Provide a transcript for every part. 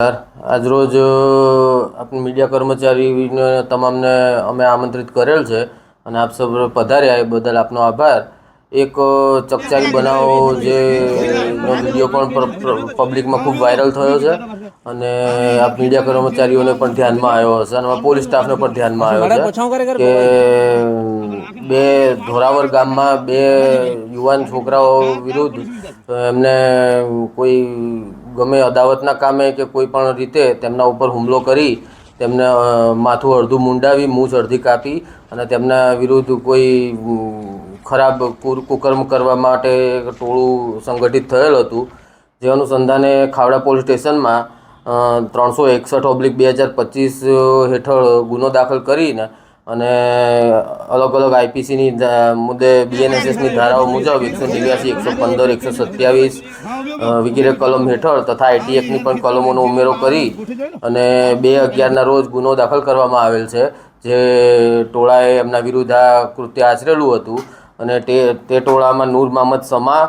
આજરોજ આપણે મીડિયા કર્મચારીને તમામને અમે આમંત્રિત કરેલ છે અને આપ સૌ પધાર્યા એ બદલ આપનો આભાર. એક ચકચારી બનાવો જે વીડિયો પણ પબ્લિકમાં ખૂબ વાયરલ થયો છે અને આ મીડિયા કર્મચારીઓને પણ ધ્યાનમાં આવ્યો હશે અને પોલીસ સ્ટાફને પણ ધ્યાનમાં આવ્યો છે કે બે ધોરાવર ગામમાં બે યુવાન છોકરાઓ વિરુદ્ધ એમને કોઈ ગમે અદાવતના કામે કે કોઈ પણ રીતે તેમના ઉપર હુમલો કરી તેમને માથું અડધું મુંડાવી, મૂછ અડધી કાપી અને તેમના વિરુદ્ધ કોઈ ખરાબ કુર, કુકર્મ કરવા માટે ટોળું સંગઠિત થયેલ હતું. જે અનુસંધાને ખાવડા પોલીસ સ્ટેશનમાં ત્રણસો એકસઠ ઓબ્લિક બે હજાર પચીસ હેઠળ ગુનો દાખલ કરીને અને અલગ અલગ આઈપીસીની મુદ્દે બીએનએસએસની ધારાઓ મુજબ એકસો નેવ્યાસી, એકસો પંદર, એકસો સત્યાવીસ વગેરે કલમ હેઠળ તથા આઈટી એક્ટની પણ કલમોનો ઉમેરો કરી અને બે અગિયારના રોજ ગુનો દાખલ કરવામાં આવેલ છે, જે ટોળાએ એમના વિરુદ્ધ આ કૃત્ય આચરેલું હતું અને તે તે ટોળામાં નૂર મહમદ સમા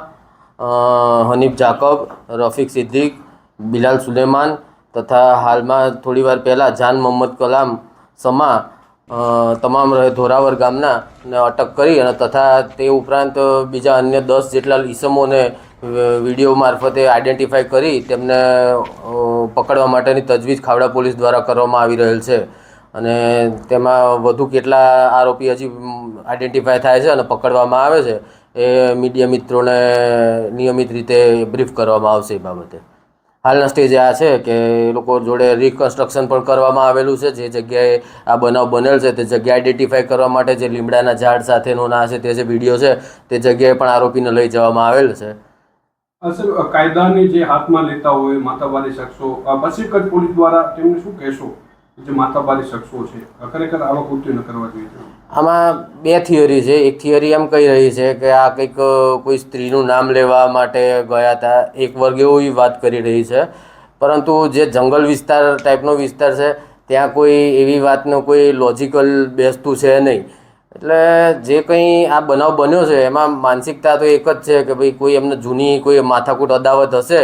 હનીફ જાકબ, રફીક સિદ્દીક, બિલાલ સુલેમાન તથા હાલમાં થોડીવાર પહેલાં જાન મોહમ્મદ કલામ સમા તમામ ધોરાવર ગામના અટક કરી અને તથા તે ઉપરાંત બીજા અન્ય દસ જેટલા ઈસમોને વીડિયો મારફતે આઈડેન્ટિફાઈ કરી તેમને પકડવા માટેની તજવીજ ખાવડા પોલીસ દ્વારા કરવામાં આવી રહેલ છે. અને તેમાં વધુ કેટલા આરોપી હજી આઈડેન્ટિફાય થાય છે અને પકડવામાં આવે છે એ મીડિયા મિત્રોને નિયમિત રીતે બ્રીફ કરવામાં આવશે એ બાબતે. હાલના સ્ટેજે આ છે કે એ લોકો જોડે રિકન્સ્ટ્રક્શન પણ કરવામાં આવેલું છે. જે જગ્યાએ આ બનાવ બનેલ છે તે જગ્યા આઈડેન્ટિફાઈ કરવા માટે જે લીમડાના ઝાડ સાથેનો ના છે તે જે વીડિયો છે તે જગ્યાએ પણ આરોપીને લઈ જવામાં આવેલ છે. સર કાયદાની જે હાથમાં લેતા હોય માતાવારી શખ્સો પછી કચ્છ પોલીસ દ્વારા તેમને શું કહેશો? જે માતાવારી શખ્સો છે ખરેખર આવા કૃત્યો ન કરવા જોઈએ. આમાં બે થિયરી છે. એક થિયરી એમ કહી રહી છે કે આ કંઈક કોઈ સ્ત્રીનું નામ લેવા માટે ગયા હતા. એક વર્ગ એવી વાત કરી રહી છે. પરંતુ જે જંગલ વિસ્તાર ટાઈપનો વિસ્તાર છે, ત્યાં કોઈ એવી વાતનું કોઈ લોજિકલ બેસતું છે નહીં. એટલે જે કંઈ આ બનાવ બન્યો છે, એમાં માનસિકતા તો એક જ છે કે ભાઈ કોઈ એમને જૂની કોઈ માથાકૂટ અદાવત હશે.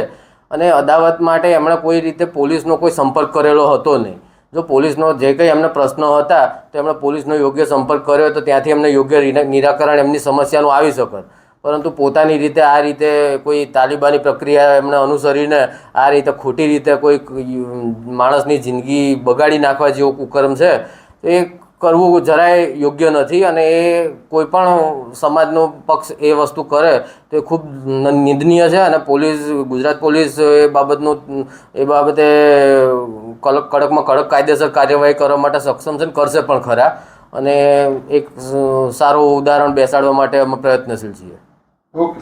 અને અદાવત માટે એમણે કોઈ રીતે પોલીસનો કોઈ સંપર્ક કરેલો હતો નહીં. જો પોલીસનો જે કંઈ એમને પ્રશ્નો હતા, તો એમણે પોલીસનો યોગ્ય સંપર્ક કર્યો તો ત્યાંથી એમને યોગ્ય નિરા- નિરાકરણ એમની સમસ્યાનું આવી શકત પરંતુ પોતાની રીતે આ રીતે કોઈ તાલિબાની પ્રક્રિયા એમને અનુસરીને આ રીતે ખોટી રીતે કોઈ માણસની જિંદગી બગાડી નાખવા જેવો કુકર્મ છે, તો એ કરવું જરાય યોગ્ય નથી અને એ કોઈ પણ સમાજનો પક્ષ એ વસ્તુ કરે, તો એ ખૂબ નિંદનીય છે અને પોલીસ, ગુજરાત પોલીસ એ બાબતનું, એ બાબતે કડક કડકમાં કડક કાયદેસર કાર્યવાહી કરવા માટે સક્ષમ છે ને કરશે પણ ખરા. અને એક સારું ઉદાહરણ બેસાડવા માટે અમે પ્રયત્નશીલ છીએ. ઓકે